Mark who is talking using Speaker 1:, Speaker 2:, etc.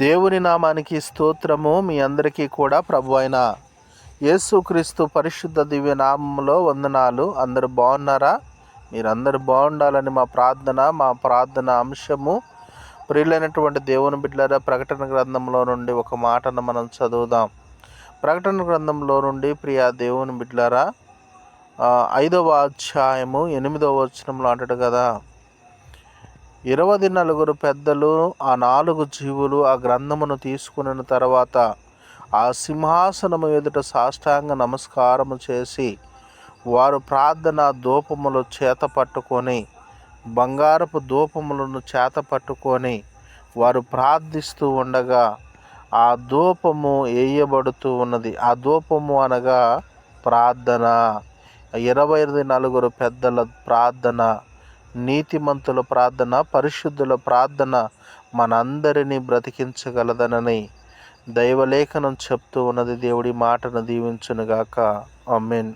Speaker 1: దేవుని నామానికి స్తోత్రము మీ అందరికీ కూడా ప్రభు అయిన. యేసుక్రీస్తు పరిశుద్ధ దివ్య నామంలో వందనాలు. అందరు బాగున్నారా? మీరందరూ బాగుండాలని మా ప్రార్థన మా ప్రార్థన అంశము. ప్రియులైనటువంటి దేవుని బిడ్డల ప్రకటన గ్రంథంలో నుండి ఒక మాటను మనం చదువుదాం. ప్రకటన గ్రంథంలో నుండి ప్రియా దేవుని బిడ్డలారా ఐదవ అధ్యాయము ఎనిమిదవ వచనంలో అంటాడు కదా ఇరవై నలుగురు పెద్దలు ఆ నాలుగు జీవులు ఆ గ్రంథమును తీసుకున్న తర్వాత ఆ సింహాసనము ఎదుట సాష్టాంగ నమస్కారము చేసి వారు ప్రార్థన ధూపములు చేత పట్టుకొని బంగారపు ధూపములను చేత పట్టుకొని వారు ప్రార్థిస్తూ ఉండగా ఆ ధూపము వేయబడుతూ ఉన్నది. ఆ ధూపము అనగా ప్రార్థన. ఇరవై నలుగురు పెద్దల ప్రార్థన. నీతిమంతుల ప్రార్థన పరిశుద్ధుల ప్రార్థన మనందరినీ బ్రతికించగలదనని దైవలేఖనం చెప్తూ ఉన్నది దేవుడి మాటను దీవించునుగాక. అమ్మేన్